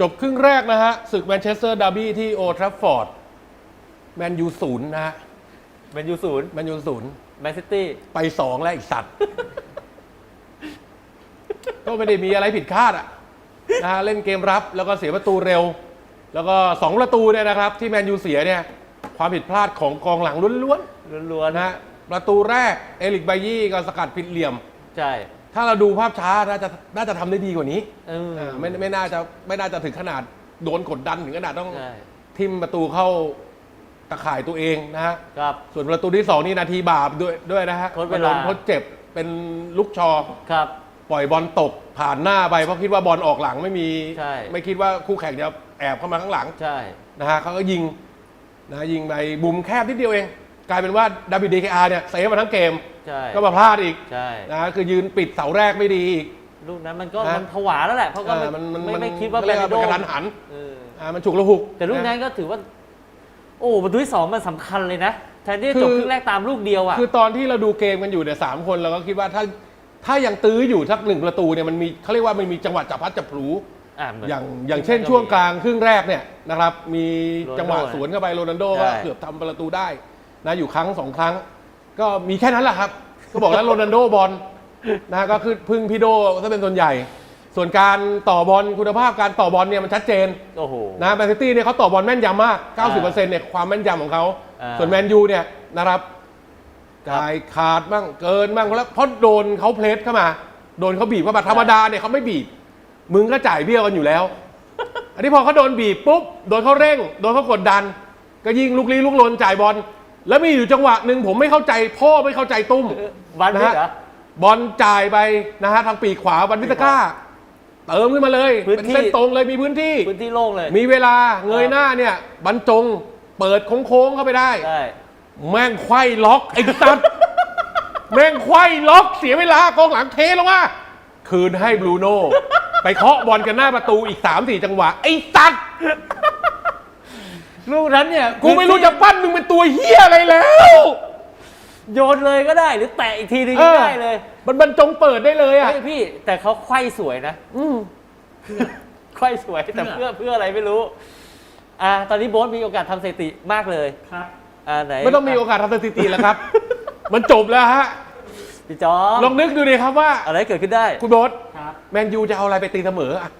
จบครึ่งแรกนะฮะศึกแมนเชสเตอร์ดาร์บี้ที่โอทรัฟฟอร์ดแมนยูศูนย์นะฮะแมนยูศูนย์แมนยูศูนย์แมนซิตี้ไปสองแล้วอีกสัตว์ ก็ไม่ได้มีอะไรผิดคาดอะนะฮะเล่นเกมรับแล้วก็เสียประตูเร็ว แล้วก็สองประตูเนี่ยนะครับ ที่แมนยูเสียเนี่ย ความผิดพลาดของกองหลังล้วนล้วนๆนะฮะประตูแรกเอลิกไบยี่ก็สกัดผิดเหลี่ยมๆใช่ ถ้าเราดูภาพช้าน่าจะน่าจะทำได้ดีกว่านี้เอออ่าไม่ไม่น่าจะไม่น่าจะถึงขนาดโดนกดดันถึงขนาดต้องใช่ ทิมประตูเข้าตะข่ายตัวเองนะฮะ ครับ ส่วนประตูที่สองนี่นาทีบาปด้วยด้วยนะฮะทดเวลาโดนทดเจ็บเป็นลูกชอ ครับ ปล่อยบอลตกผ่านหน้าไปเพราะคิดว่าบอลออกหลังไม่มี ใช่ ไม่คิดว่าคู่แข่งจะแอบเข้ามาข้างหลังใช่ นะฮะเขาก็ยิงนะยิงไปบุมแคบนิดเดียวเอง กลายเป็นว่าดาวิดดีเคอาร์เนี่ยเซฟมาทั้งเกม ใช่ ก็มาพลาดอีกใช่นะฮะคือยืนปิดเสาแรกไม่ดีอีก ลูกนั้นมันก็นะ มันผวาแล้วแหละ เพราะก็เออไม่มันมันไม่มันไม่คิดว่าเขแบเรียนกโดเป็นกระทันหันเอออ่ามันฉุกละหุกแต่ลูกนั้นก็ถือว่า โอ้ประตูที่สองมันสำคัญเลยนะ แทนที่จะจบคือ ครึ่งแรกตามลูกเดียวอะ คือตอนที่เราดูเกมกันอยู่เนี่ยสามคนเราก็คิดว่าถ้าถ้ายังตื้ออยู่สักหนึ่งประตูเนี่ยมันมีเขาเรียกว่ามันมีจังหวะจับพัดจับพลู อะเหมือนอย่างอย่างเช่นช่วงกลางครึ่งแรกเนี่ยนะครับมีจังหวะโรนัลโดสวนเข้าไปโรนัลโดใช่ก็เกือบทำประตูได้ นะอยู่ครั้งสองครั้ง ก็มีแค่นั้นแหละครับ ก็บอกแล้วโรนัลโดบอลนะฮะก็คือพึ่งพี่โดถ้าเป็นส่วนใหญ่ ส่วนการต่อบอลคุณภาพการต่อบอลเนี่ยมันชัดเจนโอ้โห นะแมนซิตี้เนี่ยเขาต่อบอลแม่นยำมาก 90%เนี่ยความแม่นยำของเขา อ่า ส่วนแมนยูเนี่ยนะครับจ่ายขาดบ้างเกินบ้างแล้วเพราะโดนเขาเพลสเข้ามา โดนเขาบีบเข้ามาธรรมดาเนี่ยเขาไม่บีบ มึงก็จ่ายเบี้ยกันอยู่แล้ว อันนี้พอเขาโดนบีบปุ๊บ โดนเขาเร่ง โดนเขากดดัน ก็ยิงลุกลี้ลุกลนจ่ายบอล แล้วมีอยู่จังหวะหนึ่งผมไม่เข้าใจพ่อไม่เข้าใจตุ้มเออวันนะนี้ฮะเหรอ บอลจ่ายไปนะฮะทางปีกขวาวันวิตก้า เติมขึ้นมาเลย พื้นเป็นที่ เส้นตรงเลยมีพื้นที่ พื้นที่โล่งเลยมีเวลาเงยหน้าเนี่ย บรรจงเปิดโค้งๆเข้าไปได้ใช่แม่งไขว้ล็อกไอ้สัตว์ แม่งไขว้ล็อกเสียเวลากองหลังเทลงมาคืนให้บรูโน่ ไปเคาะบอลกันหน้าประตูอีก 3 4 จังหวะ ไอ้สัตว์ ลูกนั้นเนี่ยกูไม่รู้จะปั้นมึงเป็นตัวเฮียอะไรแล้ว โยนเลยก็ได้หรือแตะอีกทีนึงเอก็อได้เลย มันบรรจงเปิดได้เลยอะเฮ้ยพี่ แต่เขาไขว้สวยนะอืมไขว้สวยแต่เพื่อเพื่ออะไรไม่รู้ อ่า ตอนนี้โบ๊ทมีโอกาสทำสถิติมากเลยครับอ่าไหนไม่ต้องมีโอกาสทำสถิติแล้วครับ มันจบแล้วฮะพี่จอมลองนึกดูดิครับว่า อะไรเกิดขึ้นได้ คุณโบ๊ทครับแมนยูจะเอาอะไรไปตีเสมออะ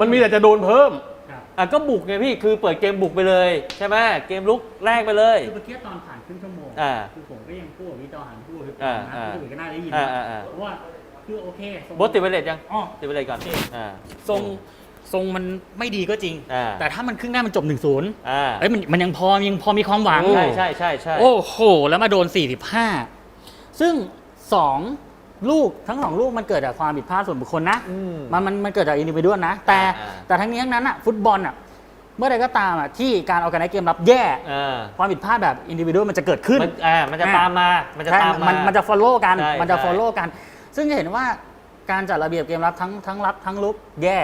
มันมีแต่จะโดนเพิ่มครับ อะก็บุกไงพี่คือเปิดเกมบุกไปเลย ใช่ไหมเกมลุกแรกไปเลย คือเมื่อกี้ตอนผ่านครึ่งชั่วโมงอ่าคือผมก็ยังพูดกับพี่จอหันพูดกับพี่ปอ่าอนะอ่าพูดก็น่าได้ยินอ่าอ่าอ่าเพราะว่าคือโอเคทรงโบ๊ทติดไวเลสยังอ๋อ ติดไวเลสก่อนอ่า ทรงทรงมันไม่ดีก็จริง อ่า แต่ถ้ามันครึ่งหน้ามันจบ1นศูนย์อ่าเอ้ยมันมันยังพอยังพอมีความหวังโอ้ใช่ใช่ใช่ใช่ โอ้โห แล้วมาโดน 45 ซึ่ง 2 ลูกทั้งสองลูกมันเกิดจากความผิดพลาดส่วนบุคคลนะอืมมันมันมันเกิดจากอินดิวิดวลนะ แต่อ่า แต่ทั้งนี้ทั้งนั้นอะฟุตบอลอะเมื่อใดก็ตามอะที่การออกกันในเกมรับแย่อ่าความผิดพลาดแบบอินดิวิดวลมันจะเกิดขึ้น มันอ่ามันจะตามมา มันจะใช่ตามมามันมันจะ follow กัน ใช่มันจะ ใช่ follow กัน ซึ่งจะเห็นว่าการจัดระเบียบเกมรับทั้งทั้งรับทั้งลุกแย่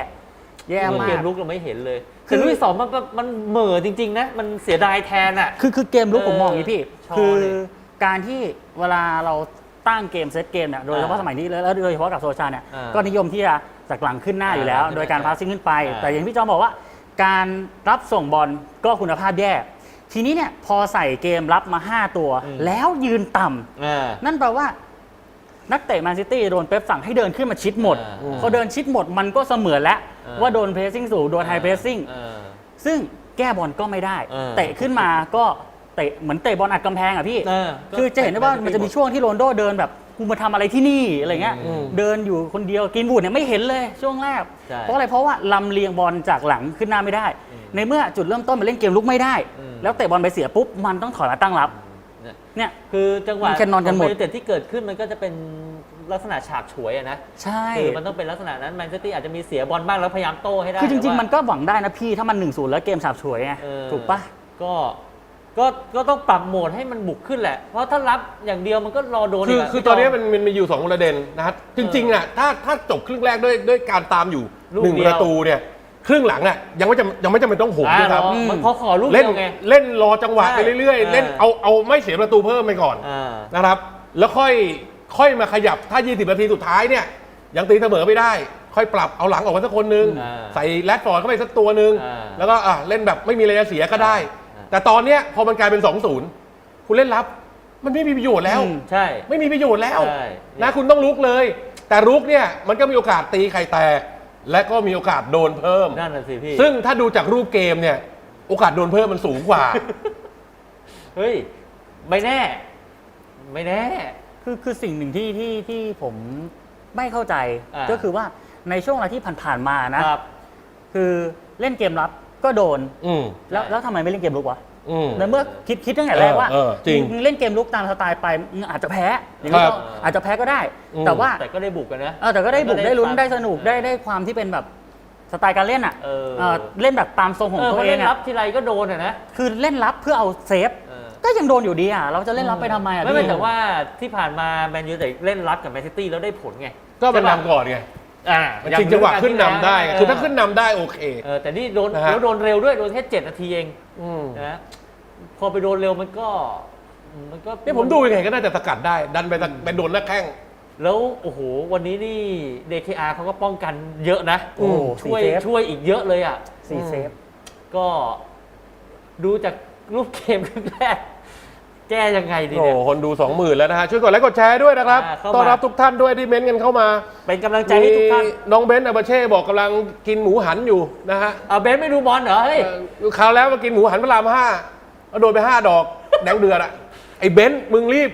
แย่เออมาเกกมลุกเราไม่เห็นเลยคืคืออลูกที่สองมันมันมันเหม่อจริง ๆ นะ มันเสียดายแทนอะ คือคือเกมลุกเออผมมองอย่างนี้พี่ชอคือเลยการที่เวลาเรา ตั้งเกมเซตเกมเนี่ยโดยเฉพาะอ่าสมัยนี้แล้วแล้วโดยเฉพาะกับโซชาเนี่ยอ่าก็นิยมที่จะจากหลังขึ้นหน้าอยู่แล้วอ่าโดยการอ่าพาสซิ่งขึ้นไป อ่า แต่อย่างที่จอมบอกว่า การรับส่งบอลก็คุณภาพแย่ทีนี้เนี่ยพอใส่เกมรับมา 5 ตัว แล้วยืนต่ำ อ่า นั่นแปลว่านักเตะแมนซิตี้โดนเป๊ปสั่งให้เดินขึ้นมาชิดหมดอ่าพอเดินชิดหมดมันก็เสมือนแล้ว อ่า ว่าโดนเพรสซิ่งสูงโดนไฮเพรสซิ่ง อ่า ซึ่งแก้บอลก็ไม่ได้เออเตะขึ้นมาก็ เตะเหมือนเตะบอลอัดกำแพงอะพี่ เออก็คือจะเห็นได้ว่ามันจะมีช่วงที่โรนลโดเดินแบบกูมาทำอะไรที่นี่อะไรเงี้ยอืมเดินอยู่คนเดียวกินบูดเนี่ยไม่เห็นเลยช่วงแรก ใช่เพราะอะไรเพราะว่าลำเลียงบอลจากหลังขึ้นหน้าไม่ได้ อืมในเมื่อจุดเริ่มต้นมันเล่นเกมลุกไม่ได้ อืม แล้วเตะบอลไปเสียปุ๊บมันต้องถอยมาตั้งรับเนี่ยเนี่ย คือจังหวะมันแค่นอนกันหมด ขง Man United ที่เกิดขึ้นมันก็จะเป็นลักษณะฉาบฉวยอะนะใช่ คือมันต้องเป็นลักษณะนั้นแมนซิตี้อาจจะมีเสียบอลบ้างแล้วพยายามโต้ให้ได้คือจริง แต่ๆว่ามันก็หวังได้นะพี่ถ้ามัน1นศูนย์แล้วเกมฉาบฉวยไงเออถูกปะ ก็ ก็ก็ต้องปรับโหมดให้มันบุกขึ้นแหละ เพราะถ้ารับอย่างเดียวมันก็รอโดนคืออีกะคือพี่ตอนนี้จมันมันมีอยู่สองประเด็นนะฮะจริงๆอะถ้าถ้าจบครึ่งแรกด้วยด้วยการตามอยู่ลูกหนึ่งเดียวประตูเนี่ยครึ่งหลังอะยังไม่จำยังไม่จำเป็นต้องโหมอ่าด้วยครับรอมันพอขอลูกเล่นเดียวไงเล่นรอจังหวะใช่ไปเรื่อยๆ เล่นเออเอาเอาไม่เสียประตูเพิ่มไปก่อนอ่านะครับ แล้วค่อยค่อยมาขยับถ้า 20 นาทีสุดท้ายเนี่ยยังตีเสมอไม่ได้ ค่อยปรับเอาหลังออกมาสักคนนึงอ่าใส่แรดฟอร์ดเข้าไปสักตัวนึงอ่าแล้วก็อะเล่นแบบไม่มีอะไรจะเสียก็ได้อ่า แต่ตอนเนี้ยพอมันกลายเป็น2-0คุณเล่นรับ มันไม่มีประโยชน์แล้ว อืมใช่ ไม่มีประโยชน์แล้วใช่ นะคุณต้องลุกเลย แต่ลุกเนี่ยมันก็มีโอกาสตีไข่แตก และก็มีโอกาสโดนเพิ่ม นั่นน่ะสิพี่ซึ่งถ้าดูจากรูปเกมเนี่ย โอกาสโดนเพิ่มมันสูงกว่า เฮ้ย ไม่แน่ ไม่แน่ คือคือสิ่งหนึ่งที่ที่ที่ผมไม่เข้าใจอ่า ก็คือว่าในช่วงเวลาที่ผ่านๆมานะ ครับ คือเล่นเกมรับ ก็โดนอืม แล้วใช่แล้วทำไมไม่เล่นเกมลุกวะอืม ในเมื่อคิดคิดตั้งแต่แรกว่าเออเออจริงมึงเล่นเกมลุกตามสไตล์ไปมึงอาจจะแพ้อย่างนี้ครัก็บอาจจะแพ้ก็ได้ อืม แต่ว่าแต่ก็ได้บุกกันนะ เออแต่ก็ได้บุกก็ได้ได้ลุ้นความได้สนุกได้ได้ความที่เป็นแบบสไตล์การเล่นอะเออ เออเล่นแบบตามทรงของเออตัวพอเอเล่งนรัอะบทีไรก็โดนอะนะคือเล่นรับเพื่อเอาเซฟ เออก็ยังโดนอยู่ดีอะเราจะเล่นรับไปทำไมอะไม่ไม่พี่แต่ว่าที่ผ่านมาแมนยูแต่เล่นรับกับแมนซิตี้แล้วได้ผลไงก็มันใช่ปะนำก่อนไง อ่ามันชิงจังหวะขึ้นนำได้ไงคือถ้าขึ้นนำได้โอเค เออแต่นี่โดนนะฮะ แล้วโดนเร็วด้วยโดนแค่เจ็ดนาทีเองอืมนะพอไปโดนเร็วมันก็ มันก็นี่ผมดูยังไงก็น่าจะสกัดได้ ดันไปตะไปโดนหน้าแข้ง แล้วโอ้โห วันนี้นี่ DKR เขาก็ป้องกันเยอะนะโอ้โหช่วยสี่เซฟ ช่วยอีกเยอะเลยอะ สี่เซฟ ก็ดูจากรูปเกมครึ่งแรก แก้ยังไงดีโอ้เนี่ยโหคนดู 20,000 แล้วนะฮะ ช่วยกดไลค์กดแชร์ด้วยนะครับอ่าเข้ามา ต้อนรับทุกท่านด้วยที่เม้นต์กันเข้ามาเป็นกำลังใจให้ทุกท่านมีน้องเบนซ์อาบาเช่บอกกำลังกินหมูหันอยู่นะฮะเอาเบนซ์ไม่ดูบอลเหรอเฮ้ย เอ่อคราวแล้วมากินหมูหันพระรามห้าแล้วโดนไปห้าดอก แดงเดือดอะไอ้เบนซ์มึงรีบ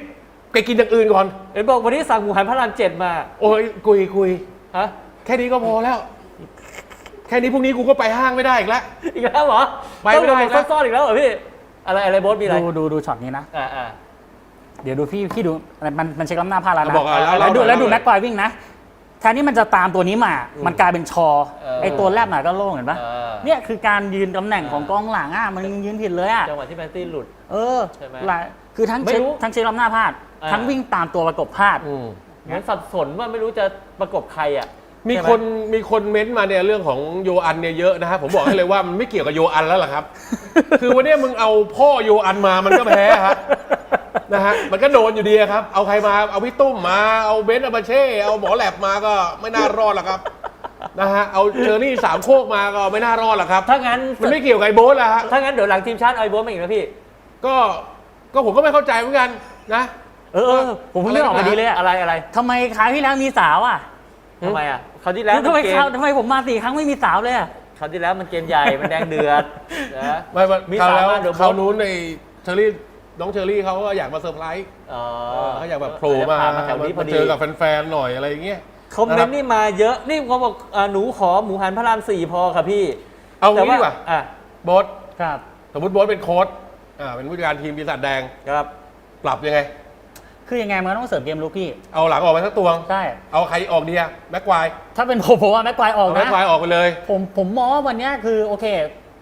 ไปกินอย่างอื่นก่อน เห็นบอกวันนี้สั่งหมูหันพระรามเจ็ดมา โอ้ยคุยคุยฮะ แค่นี้ก็พอแล้ว แค่นี้พรุ่งนี้กูก็ไปห้างไม่ได้อีกแล้ว อีกแล้วเหรอไปไม่ได้ต้องลงนะ ซ่อนๆอีกแล้วเหรอพี่ อะไรอะไรโบอสมีอะไรดูดูดูช็อตนี้นะ อ่าอ่า เดี๋ยวดูพี่พี่ดูมันมันเช็คล้ำหน้าพลาดแล้วนะบอกอะแล้วดูเาแล้วดูเาแม็กควายวิ่งนะแทนที่มันจะตามตัวนี้มา มันกลายเป็นชอเออ ไอตัวแรกน่ะก็โล่งเห็นปะเออเนี่ยคือการยืนตำแหน่งของเออกองหลังอะมันยืนผิดเลยอะ จังหวะที่แมนตี้หลุด เออใช่ไหมหลายคือทั้งไม่เช็ครู้ทั้งเช็คล้ำหน้าพลาด อ่า ทั้งวิ่งตามตัวประกบพลาดอืมเหมือนสับสนว่าไม่รู้จะประกบใครอะ มีใช่ไหคนมีคนเม้นต์มาเนี่ยเรื่องของโยอันเนี่ยเยอะนะฮะผมบอกให้เลยว่ามันไม่เกี่ยวกับโยอันแล้วล่ะครับ คือวันเนี้ยมึงเอาพ่อโยอันมามันก็แพ้ฮะนะฮะมันก็โดนอยู่ดีครับ เอาใครมาเอาพี่ตุ้มมาเอาเบนซ์อาบาเช่เอาหมอแหลบมาก็ไม่น่ารอดหรอกครับนะฮะเอาเชอรี่สามโคกมาก็ไม่น่ารอดหรอกครับ ถ้างั้นมันไม่เกี่ยวกับไอ้โบ๊ทแล้วฮะถ้างั้นเดี๋ยวหลังทีมชาติเอาไอ้โบอสมาอีกนะพี่ ก็ก็ผมก็ไม่เข้าใจเหมือนกันนะเออเออผมเพิ่งนึกออกพอดีเลยอะอะไรอะไรทำไมคราวที่แล้วมีสาวอะทำไมอะ คราวที่แล้วทำไมมันเกคราวมทำไมผมมาสี่ครั้งไม่มีสาวเลยอะคราวที่แล้วมันเกมใหญ่ มันแดงเดือดนะไม่ไม่มีคราวแล้วสามารถเดี๋ยวคราวนู้นในเชอรี่น้องเชอรี่เขาก็อยากมาเซอร์ไพรส์อ๋อเขาอยากแบบโผล่มาผ่นมาแถวนี้พอมาดี เจอกับแฟนๆหน่อยอะไรอย่างเงี้ยคอมเมนต์นี่มาเยอะ นี่เขาบอกอ่าหนูขอหมูหันพระรามสี่พอค่ะพี่เอาแต่งี้ดีกว่าอะโบ๊ทครับ สมมติโบ๊ทเป็นโค้ชอ่าเป็นผู้จัดการทีมปีศาจแดงครับ ปรับยังไง คือยังไงมันก็ต้องเสริมเกมลุกพี่ เอาหลังออกไปสักตัวงใช่ เอาใครออกดีอะแม็กควายถ้าเป็นผมผมว่าแม็กควายออกเอาแม็นะกควายออกไปเลย ผมผมมองว่าวันเนี้ยคือโอเค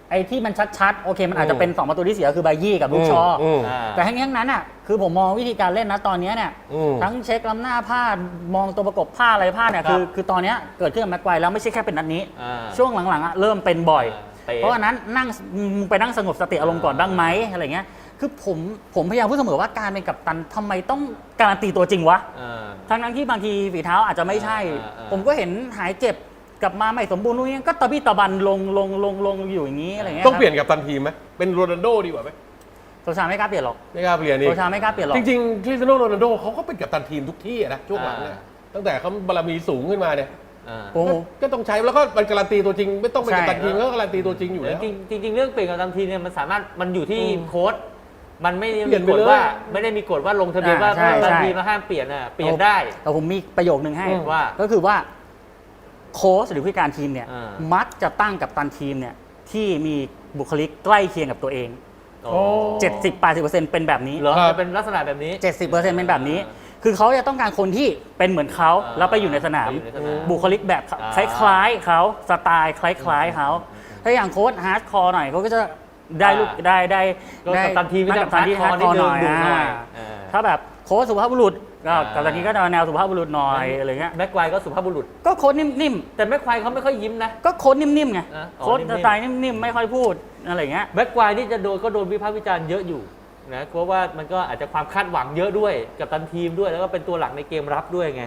ไอ้ที่มันชัดๆ โอเค มันอาจจะเป็น 2 ประตูที่เสียคือไบยี่กับลูกชออม อ่า แต่ทั้งนี้ทั้งนั้นอะคือผมมองวิธีการเล่นนะตอนเนี้ยเนี่ยอืม ทั้งเช็คล้ำหน้าพลาดมองตัวประกบพลาดอะไรพลาดเนี่ยครับ คือคือตอนเนี้ยเกิดขึ้นกับแม็กควายแล้วไม่ใช่แค่เป็นนัดนี้ อ่า ช่วงหลังๆอะเริ่มเป็นบ่อยเป๊ะเพราะฉะนั้นนั่งมึงไปนั่งสงบสติอารมณ์ก่อนบ้างไหมอะไรเงี้ย คือผมผมพยายามพูดเสมอว่าการเป็นกัปตันทำไมต้องการันตีตัวจริงวะ อ่า ทั้งนั้นที่บางทีฝีเท้าอาจจะไม่ใช่ อ่าอ่า ผมก็เห็นหายเจ็บกลับมาไม่สมบูรณ์นู่นนี่ก็ตะบี้ตะบันลงลงลงลงอยู่อย่างนี้อะไรเงี้ยต้องเปลี่ยนกับตันทีมไหมเป็นโรนัลโดดีกว่าไหมโซชาไม่กล้าเปลี่ยนหรอกไม่กล้าเปลี่ยนนี่โซชาไม่กล้าเปลี่ยนหรอกจริงๆคริสเตียโนโรนัลโดเขาก็เป็นกับตันทีมทุกที่อะนะช่วงหลังเนี่ยตั้งแต่เขาบารมีสูงขึ้นมาเนี่ยอ่าโอ้โห ก็ต้องใช้แล้วก็มันการันตีตัวจริง ไม่ต้องเป็นใช่กับตันทีมก็การันตีตัวจริงอยู่แล้ว จริงจริงๆเรื่องเปลี่ยนกับตามทีมเนี่ยมันสามารถมันอยู่ที่อืมโค้ด มันไม่ได้เปลี่มียนไปกฎเลย ว่าไม่ได้มีกฎว่าลงทะเบียนว่าอ่าใช่ตามใช่ ทีมแล้วห้ามเปลี่ยนอะเปลี่ยนได้ แต่ผมมีประโยคนึงให้อืมว่าก็คือว่าโค้ชหรือผู้จัดการทีมเนี่ย อ่ามักจะตั้งกับตันทีมเนี่ยที่มีบุคลิกใกล้เคียงกับตัวเอง โอ้ 70-80%เป็นแบบนี้ เหรอครับ จะเป็นลักษณะแบบนี้ 70%เป็นแบบนี้ คือเขาจะต้องการคนที่เป็นเหมือนเขาอ่าแล้วไปอยู่ในสนาม ไปอยู่ในสนามบุคลิกแบบอ่าคล้ายๆเขาสไตล์คล้ายๆเขา ถ้าอย่างโค้ชฮาร์ดคอร์หน่อยเขาก็จะ ได้ลูกอ่า ได้ได้ก็ได้กัปตันทีมก็จะกัปตันที่ฮาร์ดคอร์หน่อยนิดนึงดุหน่อยอ่าอ่าถ้าแบบโค้ชสุภาพบุรุษก็อ่า กัปตันทีก็จะแนวสุภาพบุรุษหน่อยอะไรเงี้ยแม็กควายก็สุภาพบุรุษ ก็โค้ชนิ่มแต่แม็กควายเขาไม่ค่อยยิ้มนะ ๆก็โค้ชนิ่มๆไงอ่าอ๋อโค้ชนิ่มสๆไตล์นิ่มๆไม่ค่อยพูดอะไรเงี้ย แม็กควายนี่จะโดนก็โดนวิพากษ์วิจารณ์เยอะอยู่นะเพราะว่ามันก็อาจจะความคาดหวังเยอะด้วย กับตันทีมด้วยแล้วก็เป็นตัวหลักในเกมรับด้วยไง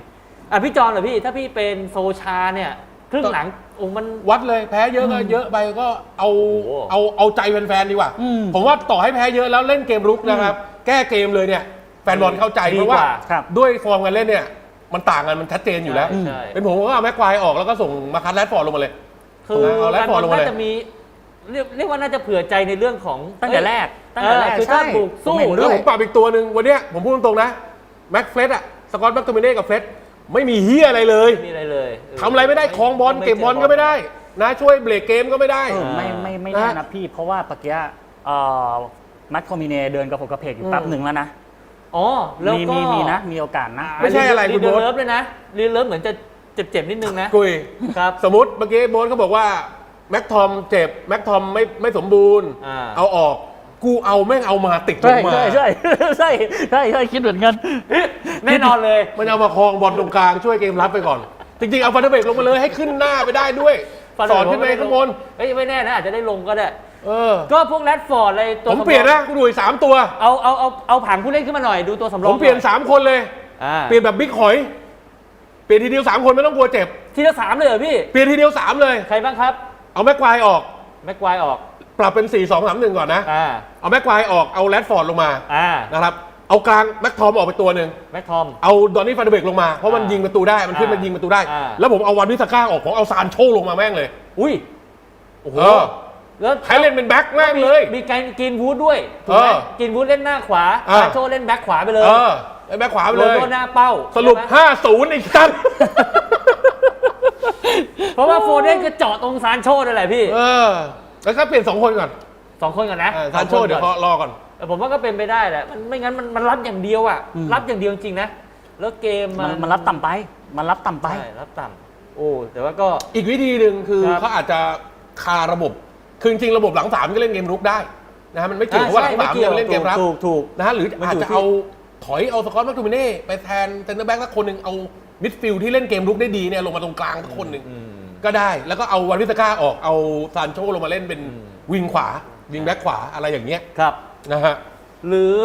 อะพี่จอนเหรอพี่ถ้าพี่เป็นโซชาเนี่ย ครึ่งหลังโอ้มัน วัดเลยแพ้เยอะก็เยอะไปก็เอาโอ้โห เอาเอาใจแฟนๆดีกว่า อืมผมว่าต่อให้แพ้เยอะแล้วเล่นเกมรุกนะครับ แก้เกมเลยเนี่ย แฟนบอลเข้าใจดีเพราะกว่าว่า ครับ ด้วยฟอร์มการเล่นเนี่ย มันต่างกันมันชัดเจนอยู่แล้ว ใช่ เป็นผมก็เอาแม็กควายออกแล้วก็ส่งมาคัดแรดฟอร์ดลงมาเลย คือเอาแรดการฟอร์ดบอลลงมาเลย น่าจะมีเรียกเรียกว่าน่าจะเผื่อใจในเรื่องของตั้งแต่แรกตั้งแต่แรกเออคือใช่ถ้าบุกสู้ผมเห็นแล้ด้ววย ผมปรับอีกตัวหนึ่งวันเนี้ยผมพูดตรงๆนะแม็กเฟสอะสกอตแม็กโทมิเน่กับเฟส ไม่มีเฮียอะไรเลยไม่มีอะไรเลยเทำอะไรไม่ได้คลองบอลเก็บบอลก็ไม่ได้ นะช่วยเบรกเกมก็ไม่ได้ เออไม่ไม่ไม่นะแน่นะพี่ เพราะว่าปะเกียเอ่อมัดคอมมิเนเดินกระโปกกระเพกอยู่แป๊บอืมหนึ่งแล้วนะอ๋อแล้วมีก็มีมีนะมีโอกาสนะ ไม่ใช่อะไรคุณรีโบ๊ท เลิฟเลยนะรีเลิฟเหมือนจะเจ็บๆนิดนึงนะกุย ครับ สมมติเมื่อกี้โบ๊ทเขาบอกว่า แม็กทอมเจ็บ แม็กทอมไม่ไม่สมบูรณ์ อ่า เอาออก กูเอาแม่งเอามาติดลใช่งมา ใช่ใช่ใช่ใช่ใช่คิดเหมือนกัน แน่นอนเลย มันเอามาคลองบอลตรงกลางช่วยเกมรับไปก่อน จริงๆ เอาฟันเดอร์เบรกลงมาเลยให้ขึ้นหน้าไปได้ด้วยสอนขึ้นไปข้างบนเฮ้ยไม่แน่นะอาจจะได้ลงก็ได้ เออ ก็พวกแรดฟอร์ดอะไรตัวผมเปลี่ยนนะกูดูอีกสามตัว เอาเอาเอาเอาผังผู้เล่นขึ้นมาหน่อยดูตัวสำรผองมเปลี่ยนหอสามคนเลย อ่าเปลี่ยนแบบบิ๊กหอย เปลี่ยนทีเดียวสามคนไม่ต้องกลัวเจ็บ ทีละสามเลยเหรอพี่ เปลี่ยนทีเดียวสามเลย ใครบ้างครับ เอาแม็กควายออก แม็กควายออก ปรับเป็น 4 2 3 1 ก่อนนะ อ่าเอาแม็กควายออกเอาแรดฟอร์ดลงมาอ่านะครับเอากลางแม็กทอมออกไปตัวหนึ่งแม็กทอม เอาดอนนี่ฟันเดอร์เบรกลงมาเพราะมันอ่ายิยิงประตูได้มันขึ้นมาอ่ายิยิงประตูได้ อ่า แล้วผมเอาวันวิสก้าออกผมเอาซานโชลงมาแม่งเลย อุ้ยโอ้โหเออ แล้วให้เล่นเป็นแบ็คแม่งเลย มีการกินวูดด้วยถูกไหมเออกินวูดเล่นหน้าขวาอ่า ซานโชเล่นแบ็คขวาไปเลยเออไอ้แบ็คขวาไปโรเลยโดหน้าเป้าสรุป ใช่ไหม5-0อีกสัตว์เพราะว่าโฟเดนก็เจาะตรงซานโชนั่นแหละพี่ เออ แล้วก็เปลี่ยนสองคนก่อนสองคนก่อนนะอ่าซานโชสองคเดี๋ยวก่เขาอนรอก่อน แต่ผมว่าก็เป็นไปได้แหละมันไม่งั้นมันมันรับอย่างเดียวอะอืม รับอย่างเดียวจริงๆนะแล้วเกมมันมันรับต่ำไป มันรับต่ำไป ใช่รับต่ำโอ้แต่ว่าก็ อีกวิธีหนึ่งคือครับเขาอาจจะคาระบบ คือจริงๆระบบหลังสามก็เล่นเกมรุกได้นะฮะมันไม่เกี่ยวกับว่าหลังสามเนี่ยมันเล่นเกมรับ ถูกถูก นะฮะหรือมันอาอยู่จจะที่ เอาถอยเอาสกอตแมคโทมิเน่ไปแทนเซนเตอร์แบ็กสักคนหนึ่งเอามิดฟิลด์ที่เล่นเกมรุกได้ดีเนี่ยลงมาตรงกลางสักคนหนึ่งอืม ก็ได้แล้วก็เอาวันวิสก้าออกเอาซานโชลงมาเล่นเป็นอืมวิงขวาวิงแบ็กขวาอะไรอย่างเงี้ยครับ นะฮะ หรือ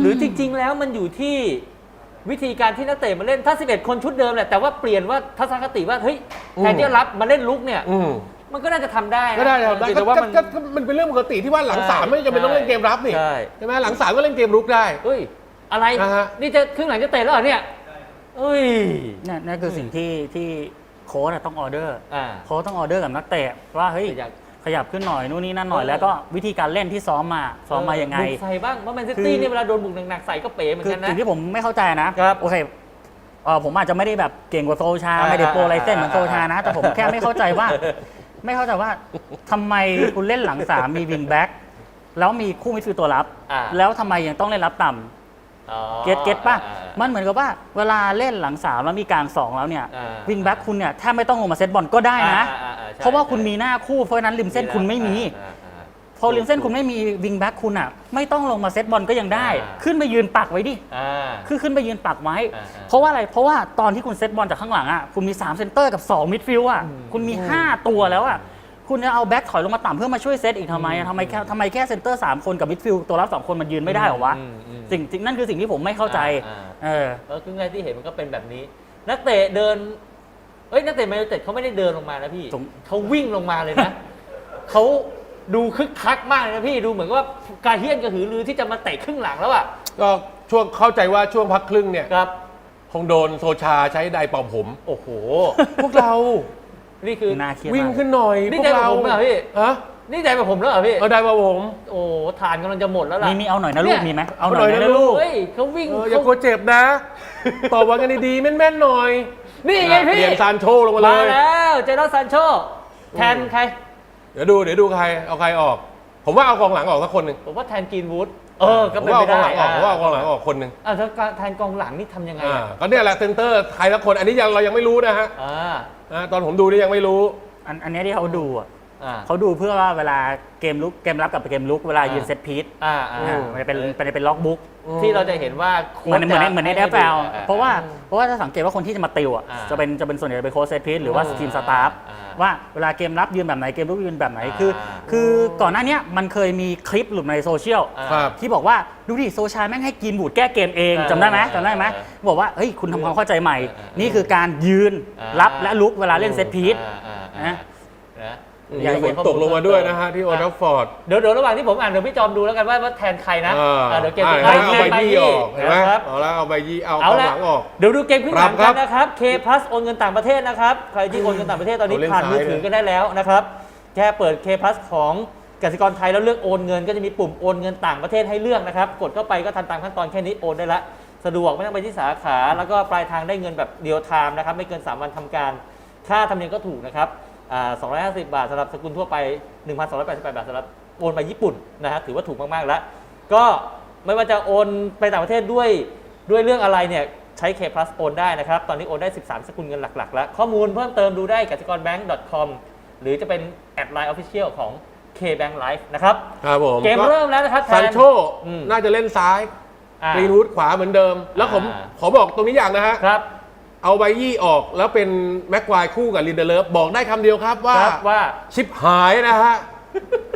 หรือจริง ๆ แล้วมันอยู่ที่วิธีการที่นักเตะมาเล่นถ้า 11 คนชุดเดิมแหละแต่ว่าเปลี่ยนว่าทัศนคติว่าเฮ้ยอืมแทนที่จะรับมาเล่นลุกเนี่ย อืมมันก็น่าจะทำได้นะก็ได้ครับได้แต่ก็ว่าก็มัน ก็ก็มันเป็นเรื่องปกติที่ว่าหลังสามไม่จำเป็นต้องเล่นเกมรับนี่ใช่ ใช่ไหมหลังสามก็เล่นเกมรุกได้ เฮ้ยอะไรอ่าฮะ นี่จะครึ่งหลังจะเตะแล้วเหรอเนี่ยเอ้ยเนี่ยนั่นคือสิ่งที่ที่ โค้ชอะต้องออเดอร์ อ่า โค้ชต้องออเดอร์กับนักเตะว่าเฮ้ยอยากขยับขึ้นหน่อยนู่นนี่นั่นหน่อยเออ แล้วก็วิธีการเล่นที่ซ้อมมาซ้อมมายังไง บุกใส่บ้างเพราะแมนซิคือตี้เนี่ยเวลาโดนบุกหนักๆใส่ก็เป๋เหมือนคือกันนะ สิ่งที่ผมไม่เข้าใจนะครับโอเคเออผมอาจจะไม่ได้แบบเก่งกว่าโซชา อ่าไม่ได้โปรไลเซนเหมือนอ่าโซชานะ แต่ผมแค่ไม่เข้าใจว่า ไม่เข้าใจว่าทำไมคุณเล่นหลังสามมีวิงแบ็กแล้วมีคู่มิดฟิลด์ตัวรับ อ่า แล้วทำไมยังต้องเล่นรับต่ำอ๋อ เก็ตเก็ตป่ะอ่ามันเหมือนกับว่าเวลาเล่นหลังสามแล้วมีกลางสองแล้วเนี่ยอ่าวิงแบ็กคุณเนี่ยแทบไม่ต้องลงมาเซตบอลก็ได้นะอ่าอ่าอ่าใช่เพราะว่าคุณใช่มีหน้าคู่เพราะฉะนั้นริมเส้นคุณไม่มีอ่าอ่าพอริมเส้นคุณไม่มีวิงแบ็กคุณอะไม่ต้องลงมาเซตบอลก็ยังได้อ่าขึ้นไปยืนปักไว้ดิอ่าคือขึ้นไปยืนปักไว้อ่าอ่าเพราะว่าอะไรเพราะว่าตอนที่คุณเซตบอลจากข้างหลังอะคุณมี3เซนเตอร์กับ2มิดฟิลด์อะคุณมี 5 ตัวแล้วอะคุณจะเอาแบ็คถอยลงมาต่ำเพื่อมาช่วยเซตอีกทำไมอะทำไมแค่ทำไมแค่เซนเตอร์3คนกับมิดฟิลด์ตัวรับ2คนมันยืนไม่ได้เหรอวะอืมอืม สิ่งสิ่งนั่นคือสิ่งที่ผมไม่เข้าใจ อ่า เออ แล้วครึ่งแรกที่เห็นมันก็เป็นแบบนี้ นักเตะเดิน เอ้ยนักเตะแมนยูเต็ดเขาไม่ได้เดินลงมานะพี่สงเขาวิ่งลงมาเลยนะ เขาดูคึกคักมากเลยนะพี่ดูเหมือนว่ากระเฮี้ยนกระหือรือที่จะมาเตะครึ่งหลังแล้วอะก็ช่วงเข้าใจว่าช่วงพักครึ่งเนี่ย ครับ คงโดนโซชาใช้ไดร์เป่าผม โอ้โห พวกเรา นี่คือ น่าเครียดวิ่งมาก ขึ้นหน่อย นี่พวใจกกับเราผมเหรอพี่ ฮะ นี่ใจกับผมแล้วเหรอพี่ เอาไดร์เป่าผมโอ้ทานกำลังจะหมดแล้วล่ะ มีมีเอาหน่อยนะลูกเนี่ยมีไหมเอาหน่อยเอาหน่อยนะนะลูลูกกเฮ้ยเขาวิ่งเอออย่ากลัวเจ็บนะตอบว่ากันดีๆแม่นๆหน่อยนี่ไงพี่เปลี่ยนซานโชลงมาเลมาย แล้วเจนอสซานโช แทนใคร เดี๋ยวดูเดี๋ยวดูใครเอาใครออก ผมว่าเอากองหลังออกสักคนหนึ่งผมว่าแทนกรีนวูดเออ ก็ผมเป็นว่าไปเอากองได้หลังออกผมว่าเอากองหลังออกคนหนึ่งอ่าถ้าแทนกองหลังนี่ทำยังไงอ่าอะก็เนี่ยแหละเซนเตอร์ใครละคนอันนี้ยังเรายังไม่รู้นะฮะอ่า อ่าตอนผมดูนี่ยังไม่รู้ อันอันเนี้ยที่เขาดูอะ อ่า เขาดูเพื่อว่าเวลาเกมลุกเกมรับกับเกมลุกเวลาอ่ายืยืนเซตพีทอ่าอ่าอ่ามันจะเป็นมันจะเป็นล็อกบุ๊ก ที่เราจะเห็นว่าโค้เหมือนชเหมือนในจะเหมือนในให้เอฟแอลอ่เพราะว่าเพราะว่าถ้าสังเกตว่าคนที่จะมาติวอะอ่าจะเป็นจะเป็นส่วนใหญ่เป็นโค้ชเซตพีทหรือว่าอ่าทีมสตาฟอ่าว่าเวลาเกมรับยืนแบบไหนเกมรุกยืนแบบไหนอ่าคือคือก่อนหน้าเนี้ยมันเคยมีคลิปหลุดมาในโซเชียลอ่า ครับ ที่บอกว่าดูดิโซชาแม่งให้กินบูดแก้เกมเองเออจำได้ไหมเออจำได้ไหมเออบอกว่าเฮ้ยคุณทำความเข้าใจใหม่เออเออนี่คือการยืนอ่ารับและลุกเวลาเล่นเซตพีซ อ่าอ่าอ่านะ นะอย่า มีฝนตกลงมาด้วยนะฮะที่โอทัฟฟอร์ด เดี๋ยวเดี๋ยวระหว่างที่ผมอ่านเดี๋ยวพี่จอมดูแล้วกันว่าว่าแทนใครนะอ่าอ่าเดี๋ยวเกมอ่าสุดท้ายเอาใบใบยี่ยี่ออกเห็นไหมนะครับ เอาแล้วเอาใบยี่เอาเอากองละหลังออก เดี๋ยวดูเกมครึ่งหลังครักับนนะครับ K plus โอนเงินต่างประเทศนะครับ ใครที่โอนเงินต่างประเทศตอนนี้เอาเล่นผ่านมือซ้ายถือเลยกันได้แล้วนะครับ แค่เปิด K plus ของกสิกรไทยแล้วเลือกโอนเงินก็จะมีปุ่มโอนเงินต่างประเทศให้เลือกนะครับ กดเข้าไปก็ทำตามขั้นตอนแค่นี้โอนได้ละ สะดวกไม่ต้องไปที่สาขา แล้วก็ปลายทางได้เงินแบบเดียวไทม์นะครับ ไม่เกิน 3 วันทำการ ค่าธรรมเนียมก็ถูกนะครับอ่า 250 บาทสำหรับสกุลทั่วไป 1,288 บาทสำหรับโอนไปญี่ปุ่นนะฮะถือว่าถูกมาก ๆ แล้ว ก็ไม่ว่าจะโอนไปต่างประเทศด้วยด้วยเรื่องอะไรเนี่ยใช้ K plus โอนได้นะครับ ตอนนี้โอนได้ 13 สกุลเงินหลัก ๆ แล้ว ข้อมูลเพิ่มเติมดูได้กสิกร bank com หรือจะเป็นแอดไลน์ official ของ K Bank Life นะครับ ครับผมเกมเริ่มแล้วนะครับแทซันโชอืมน่าจะเล่นซ้ายอ่า กรีนวูดขวาเหมือนเดิม แล้วผมอ่าขอบอกตรงนี้อย่างนะฮะ ครับ เอาใบยี่ออกแล้วเป็นแม็กควายคู่กับลินเดเลฟบอกได้คำเดียวครับว่าครับว่าชิปหายนะฮะ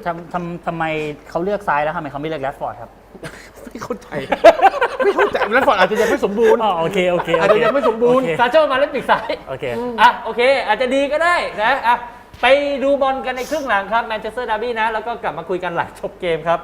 ทำทำทำไมเขาเลือกซ้ายแล้วทำไมเขาไม่เลือกแรดฟอร์ดครับ ไม่เข้าใจ ไม่เข้าใจแล้วฟอร์ดอาจจะยังไม่สมบูรณ์อ๋อโอเคโอเคโออาจเคจะยังไม่สมบูรณ์ โอเคซาโชมาเล่นปีกซ้ายโอเค อะโอเค อาจจะดีก็ได้นะอะไปดูบอลกันในครึ่งหลังครับแมนเชสเตอร์ดาร์บี้นะ แล้วก็กลับมาคุยกันหลังจบเกมครับ